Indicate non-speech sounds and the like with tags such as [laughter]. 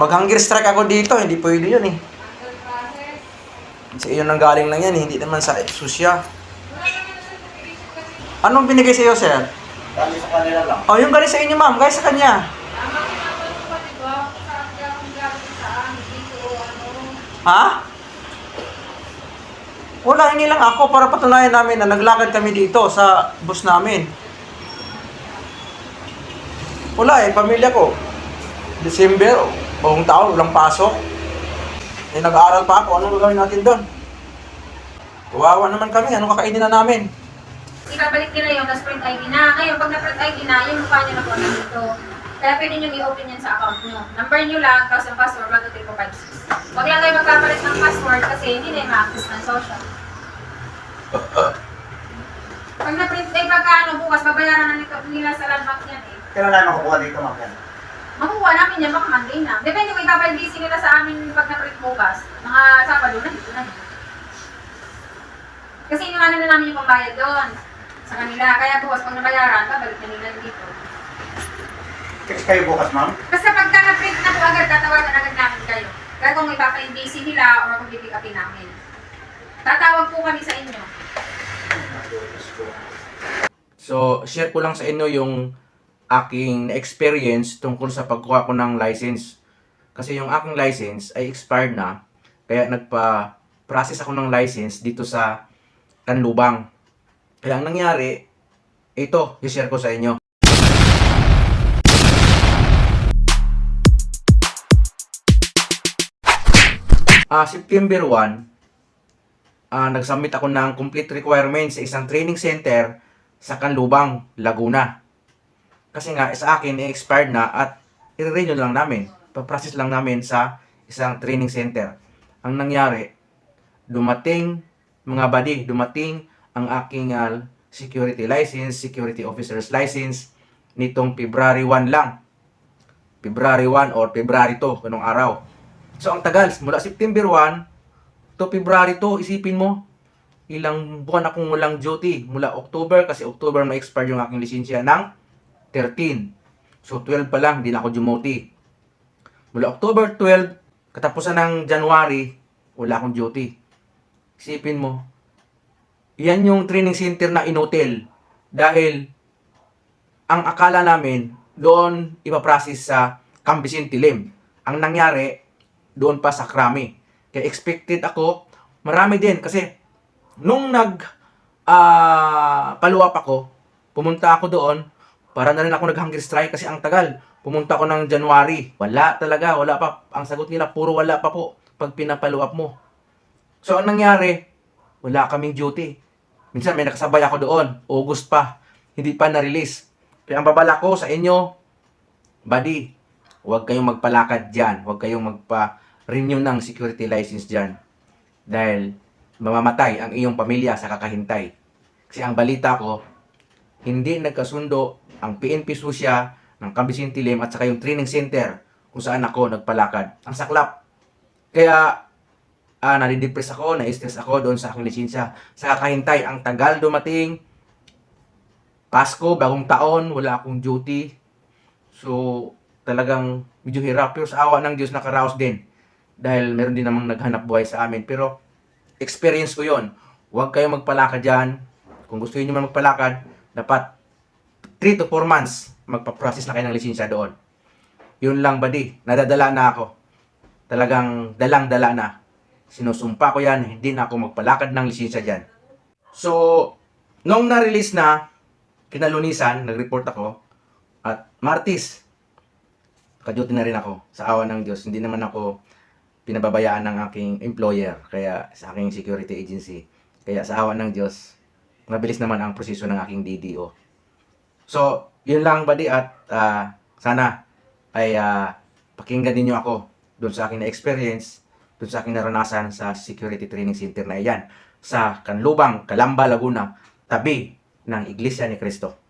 Mag-hunger strike ako dito, hindi pwede yun eh. Sa iyo nang galing lang yan, eh, hindi naman sa susya. Anong binigay sa iyo, sir? Kami sa kanila lang. Oh, yung galing sa inyo, ma'am. Guys, sa kanya. Ha? Wala, hindi lang ako para patunayan namin na naglakad kami dito sa bus namin. Wala eh, pamilya ko. December, buong taon, walang pasok. Eh, nag-aaral pa ako, anong gagawin natin doon? Kawawa naman kami, anong kakainin na namin? Ibabalik nila yung na-print ID na. Ngayon, pag na-print ID na, yung mukha nyo na po nandito. Kaya pwede nyo i-open yan sa account nyo. Number nyo lang, tapos ang password, 12356. Huwag lang kayo magpapalit ng password kasi hindi na yung ma-access ng social. [laughs] Pag na-print, eh pagka ano, bukas, babayaran na nito, nila sa landmark yan eh. Kailan namin makukuha dito, ma'am? Makukuha namin yan, baka Monday na. Depende kung ibabalik nila sa amin pag na-print bukas. Mga Sabado na, dito na. Kasi inuwanan na namin yung pambayad doon sa kanila. Kaya bukas, pag nabayaran, babalik na nila dito. Text kayo bukas, ma'am? Basta pagka na-print na po agad, tatawagan agad namin kayo. Kaya kung ipapa-NBC nila or kung pipick upin namin. Tatawag po kami sa inyo. So, share ko lang sa inyo yung aking experience tungkol sa pagkuha ko ng license. Kasi yung aking license ay expired na, kaya nagpa-process ako ng license dito sa Kanlubang. Kaya ang nangyari, ito, i-share ko sa inyo. Ah, September 1, ah nag-submit ako ng complete requirements sa isang training center sa Kanlubang, Laguna. Kasi nga, sa akin, i-expired na at i-renew lang namin. Pa-process lang namin sa isang training center. Ang nangyari, dumating, mga buddy, dumating ang aking ah, security license, security officer's license, nitong February 1 lang. February 1 or February 2, ganong araw. So, ang tagal, mula September 1 to February 2, isipin mo, ilang buwan akong walang duty. Mula October, kasi October ma-expire yung aking lisensya ng 13. So, 12 pa lang, na ako dumuti. Mula October 12, katapusan ng January, wala akong duty. Isipin mo, yan yung training center na inotel. Dahil, ang akala namin, doon ipaprocess sa Cambisin Tilim. Ang nangyari, doon pa sa Krami. Kaya expected ako, marami din kasi nung nag ah paluap ako, pumunta ako doon, para na rin ako nag-hunger strike kasi ang tagal. Pumunta ako ng January. Wala talaga, wala pa. Ang sagot nila, puro wala pa po pag pinapaluap mo. So, ang nangyari, wala kaming duty. Minsan may nakasabay ako doon, August pa, hindi pa na-release. Kaya ang babala ko sa inyo, buddy, huwag kayong magpalakad dyan. Huwag kayong magpa-renew ng security license dyan. Dahil mamamatay ang iyong pamilya sa kakahintay. Kasi ang balita ko, hindi nagkasundo ang PNP Susya ng Cambisin Tilim at saka yung training center kung saan ako nagpalakad. Ang saklap. Kaya ah, nadidepress ako, na-stress ako doon sa aking lisensya. Sa kakahintay, ang tagal dumating. Pasko, bagong taon, wala akong duty. So, talagang medyo hirap. Pero sa awa ng Diyos, nakaraos din. Dahil meron din namang naghanap buhay sa amin. Pero, experience ko yon. Huwag kayong magpalakad dyan. Kung gusto niyo man magpalakad, dapat 3 to 4 months magpa-process na kayo ng lisensya doon. Yun lang, buddy. Nadadala na ako. Talagang dalang-dala na. Sinusumpa ko yan, hindi na ako magpalakad ng lisensya dyan. So, nung na-release na, kinalunisan, nag-report ako, at Martis, kaduty na rin ako sa awa ng Diyos. Hindi naman ako pinababayaan ng aking employer, kaya sa aking security agency. Kaya sa awa ng Diyos, mabilis naman ang proseso ng aking DDO. So, yun lang buddy at ah, sana ay ah, pakinggan ninyo ako doon sa aking na-experience, doon sa aking naranasan sa security training center na iyan sa Kanlubang, Calamba, Laguna, tabi ng Iglesia ni Cristo.